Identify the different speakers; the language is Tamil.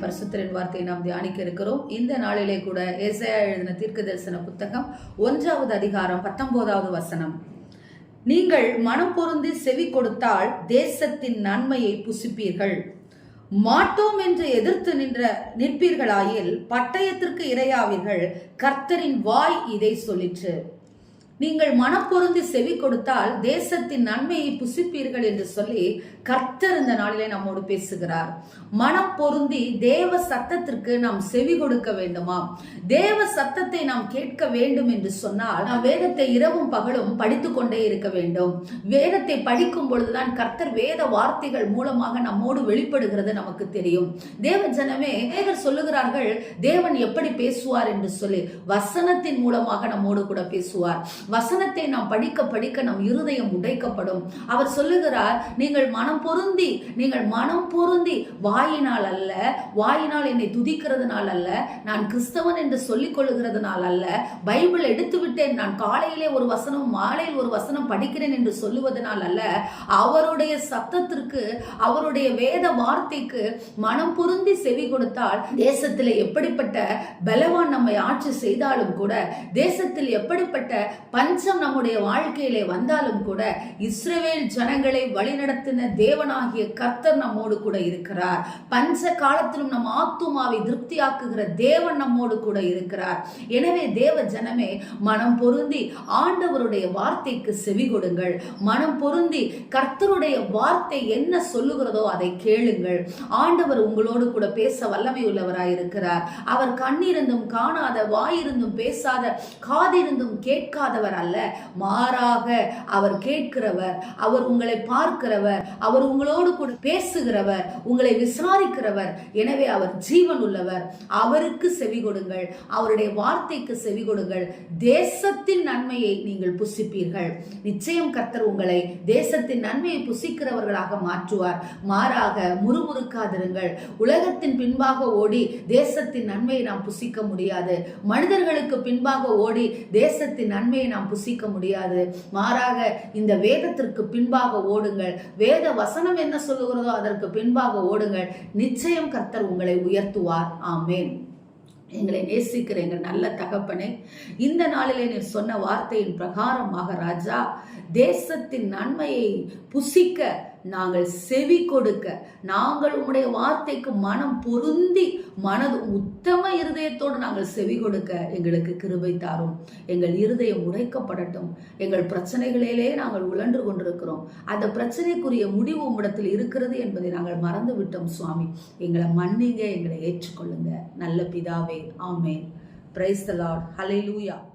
Speaker 1: பரிசுத்தரின் வார்த்தையை நாம் தியானிக்க இருக்கிறோம். இந்த நாளிலே கூட ஏசையா எழுதின தீர்க்க தரிசன புத்தகம் ஒன்றாவது அதிகாரம் பத்தொன்பதாவது வசனம். நீங்கள் மனம் பொருந்தி செவி கொடுத்தால் தேசத்தின் நன்மையை புசிப்பீர்கள். மாட்டோம் என்று எதிர்த்து நின்ற நிற்பீர்களாயில் பட்டயத்திற்கு இரையாவீர்கள். கர்த்தரின் வாய் இதை சொல்லிற்று. நீங்கள் மனப்பொருந்தி செவி கொடுத்தால் தேசத்தின் நன்மையை புசிப்பீர்கள் என்று சொல்லி கர்த்தர் இந்த நாளிலே நம்மோடு பேசுகிறார். மனம் பொருந்தி தேவ சத்தத்திற்கு நாம் செவி கொடுக்க வேண்டுமா? தேவ சத்தத்தை நாம் கேட்க வேண்டும் என்று சொன்னால் நாம் வேதத்தை இரவும் பகலும் படித்துக்கொண்டே இருக்க வேண்டும். வேதத்தை படிக்கும் பொழுதுதான் கர்த்தர் வேத வார்த்தைகள் மூலமாக நம்மோடு வெளிப்படுகிறது நமக்கு தெரியும். தேவ ஜனமே வேதர் சொல்லுகிறார்கள் தேவன் எப்படி பேசுவார்? என்று சொல்லி வசனத்தின் மூலமாக நம்மோடு கூட பேசுவார். வசனத்தை நாம் படிக்க படிக்க நம் இருதயம் உடைக்கப்படும். அவர் சொல்லுகிறார் நீங்கள் மனம் பொருந்தி நீங்கள் மனம் பொருந்தி வாயினால் அல்ல வாயினால் என்னை துதிக்கிறதுனால் அல்ல நான் கிறிஸ்தவன் என்று சொல்லிக் கொள்கிறதுனால் அல்ல பைபிள் எடுத்து விட்டேன் நான் காலையிலே ஒரு வசனம் மாலையில் ஒரு வசனம் படிக்கிறேன் என்று சொல்லுவதனால் அல்ல அவருடைய சத்தத்திற்கு அவருடைய வேத வார்த்தைக்கு மனம் பொருந்தி செவி கொடுத்தால் தேசத்தில் எப்படிப்பட்ட பலவான் நம்மை ஆட்சி செய்தாலும் கூட தேசத்தில் எப்படிப்பட்ட பஞ்சம் நம்முடைய வாழ்க்கையிலே வந்தாலும் கூட இஸ்ரவேல் ஜனங்களை வழிநடத்தின தேவனாகிய கர்த்தர் நம்மோடு கூட இருக்கிறார். பஞ்ச காலத்திலும் நம் ஆத்துமாவை திருப்தியாக்குகிற தேவன் நம்மோடு கூட இருக்கிறார். எனவே தேவ ஜனமே மனம் பொருந்தி ஆண்டவருடைய வார்த்தைக்கு செவி கொடுங்கள். மனம் பொருந்தி கர்த்தருடைய வார்த்தை என்ன சொல்லுகிறதோ அதை கேளுங்கள். ஆண்டவர் உங்களோடு கூட பேச வல்லமை உள்ளவராய் இருக்கிறார். அவர் கண்ணிருந்தும் காணாத வாயிருந்தும் பேசாத காதிருந்தும் பார்க்கிறவர் அல்ல. மாறாக அவர் கேட்கிறவர் அவர் உங்களை பார்க்கிறவர் அவர் உங்களோடு கூட பேசுகிறவர் உங்களை விசாரிக்கிறவர். எனவே அவர் ஜீவன் உள்ளவர் அவருக்கு செவி கொடுங்கள். அவருடைய வார்த்தைக்கு செவி கொடுங்கள். தேசத்தின் நன்மையை நீங்கள் புசிப்பீர்கள். நிச்சயம் கர்த்தர் உங்களை தேசத்தின் நன்மையை புசிக்கிறவர்களாக மாற்றுவார். மாறாக முறுமுறுக்காதிருங்கள். உலகத்தின் பின்பாக ஓடி தேசத்தின் நன்மையை நாம் புசிக்க முடியாது. மனிதர்களுக்கு பின்பாக ஓடி தேசத்தின் நன்மையை நாம் புசிக்க முடியாது. மாறாக இந்த வேதத்திற்கு பின்பாக ஓடுங்கள். வேத வசனம் என்ன சொல்லுகிறதோ அதற்கு பின்பாக ஓடுங்கள். நிச்சயம் கர்த்தர் உங்களை உயர்த்துவார். ஆமேன். எங்களை நேசிக்கிற எங்கள் நல்ல தகப்பனே இந்த நாளிலே நீர் சொன்ன வார்த்தையின் பிரகாரமாக ராஜா தேசத்தின் நன்மையை புசிக்க நாங்கள் செவி கொடுக்க நாங்கள் உம்முடைய வார்த்தைக்கு மனம் பொருந்தி மனது உத்தம இருதயத்தோடு நாங்கள் செவி கொடுக்க எங்களுக்கு கிருபை தாரும். எங்கள் இருதயம் உடைக்கப்படட்டும். எங்கள் பிரச்சனைகளிலே நாங்கள் உழன்று கொண்டிருக்கிறோம். அந்த பிரச்சனைக்குரிய முடிவு உம்மிடத்தில் இருக்கிறது என்பதை நாங்கள் மறந்து விட்டோம் சுவாமி. எங்களை மன்னிங்க எங்களை ஏற்றுக்கொள்ளுங்க. நல்ல பிதாவே ஆமேன். Praise the Lord hallelujah